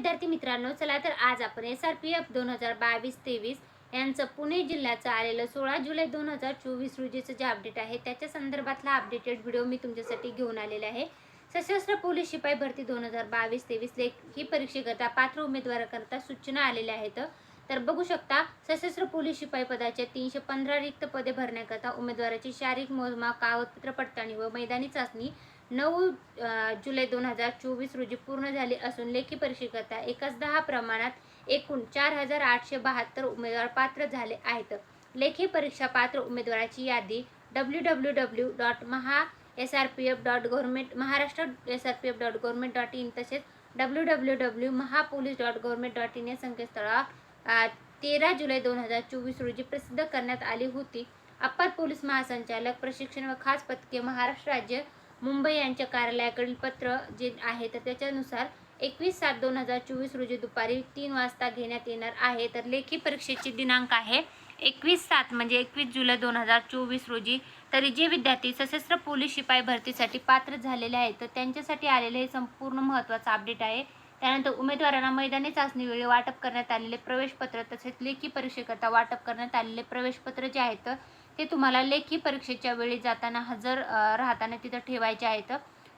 विद्यार्थी मित्रांनो चला तर आज आपण एस आर पी एफ दोन हजार बावीस तेवीस यांचं पुणे जिल्ह्याचं आलेलं सोळा जुलै दोन हजार चोवीस रोजीचं जे अपडेट आहे त्याच्या संदर्भातला अपडेटेड व्हिडिओ मी तुमच्यासाठी घेऊन आलेले आहे. सशस्त्र पोलीस शिपाई भरती दोन हजार बावीस तेवीस लेखी परीक्षेकरता पात्र उमेदवाराकरता सूचना आलेल्या आहेत. तर बघू शकता सशस्त्र पोलीस शिपाई पदाच्या तीनशे पंधरा रिक्त पदे भरण्याकरता उमेदवाराची शारीरिक मोजमाप कागदपत्र पडताळणी व मैदानी चाचणी नऊ जुलै दोन हजार चोवीस रोजी पूर्ण झाली असून लेखी परीक्षेकरता एकाच दहा प्रमाणात एकूण चार हजार आठशे बहात्तर उमेदवार पात्र झाले आहेत. लेखी परीक्षा पात्र उमेदवाराची यादी W W W dot Maha S R P F dot government Maharashtra S R P F dot government dot in तसेच W W W Mahapolice dot government dot in या संकेतस्थळावर तेरा जुलै दोन हजार चोवीस रोजी प्रसिद्ध करण्यात आली होती. अप्पर पोलीस महासंचालक प्रशिक्षण व खास पथके महाराष्ट्र राज्य मुंबई यांच्या कार्यालयाकडील पत्र जे आहे तर त्याच्यानुसार एकवीस सात दोन हजार चोवीस रोजी दुपारी तीन वाजता घेण्यात येणार आहे. तर लेखी परीक्षेची दिनांक आहे एकवीस सात म्हणजे एकवीस जुलै दोन हजार चोवीस रोजी. तरी जे विद्यार्थी सशस्त्र पोलीस शिपाई भरतीसाठी पात्र झालेले आहेत तर त्यांच्यासाठी आलेले हे संपूर्ण महत्त्वाचं अपडेट आहे. त्यानंतर उमेदवारांना मैदानी चाचणीवेळी वाटप करण्यात आलेले प्रवेशपत्र तसेच लेखी परीक्षेकरता वाटप करण्यात आलेले प्रवेशपत्र जे आहेत ते तुम्हाला लेखी परीक्षेच्या वेळी जाताना हजर राहताना तिथं ठेवायचे आहेत.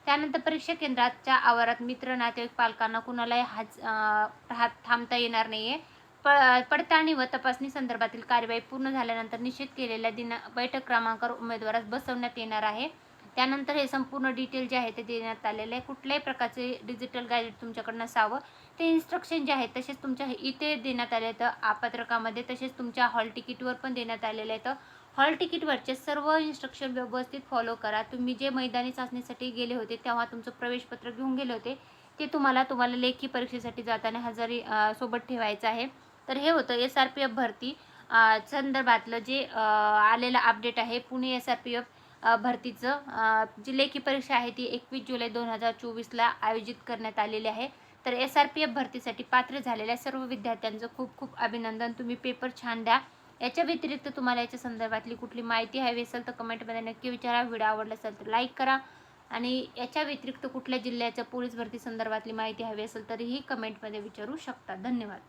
त्यानंतर परीक्षा केंद्राच्या आवारात मित्र नातेवाईक पालकांना कुणालाही हाज राहत थांबता येणार नाही आहे प पडताळणी व तपासणी संदर्भातील कार्यवाही पूर्ण झाल्यानंतर निश्चित केलेल्या दिना बैठक क्रमांकावर उमेदवारास बसवण्यात येणार आहे. त्यानंतर हे संपूर्ण डिटेल जे आहे ते देण्यात आलेले आहे. कुठल्याही प्रकारचे डिजिटल गाईड तुमच्याकडनं नसावं. ते इन्स्ट्रक्शन जे आहे तसेच तुमच्या इथे देण्यात आले आहेत आपत्रकामध्ये तसेच तुमच्या हॉल तिकीटवर पण देण्यात आलेले आहेत हॉल तिकीटवरचे सर्व इन्स्ट्रक्शन व्यवस्थित फॉलो करा. तुम्ही जे मैदानी चाचणीसाठी गेले होते तेव्हा तुमचं प्रवेशपत्र घेऊन गेले होते ते तुम्हाला तुम्हाला लेखी परीक्षेसाठी जाताना हजेरी सोबत ठेवायचं आहे. तर हे होतं एस आर पी एफ भरती. संदर्भातलं जे आलेलं अपडेट आहे Pune S R P F भरतीचं जी लेखी परीक्षा आहे ती एकवीस जुलै दोन हजार चोवीसला आयोजित करण्यात आलेली आहे. तर एस आर पी एफ भरतीसाठी पात्र झालेल्या सर्व विद्यार्थ्यांचं खूप खूप अभिनंदन. तुम्ही पेपर छान द्या. याच्या व्यतिरिक्त तुम्हाला याच्या संदर्भातली कुठली माहिती हवी असेल तर कमेंटमध्ये नक्की विचारा. व्हिडिओ आवडला असेल तर लाईक करा. आणि याच्या व्यतिरिक्त कुठल्या जिल्ह्याच्या पोलीस भरती संदर्भातली माहिती हवी असेल तरीही कमेंटमध्ये विचारू शकता. धन्यवाद.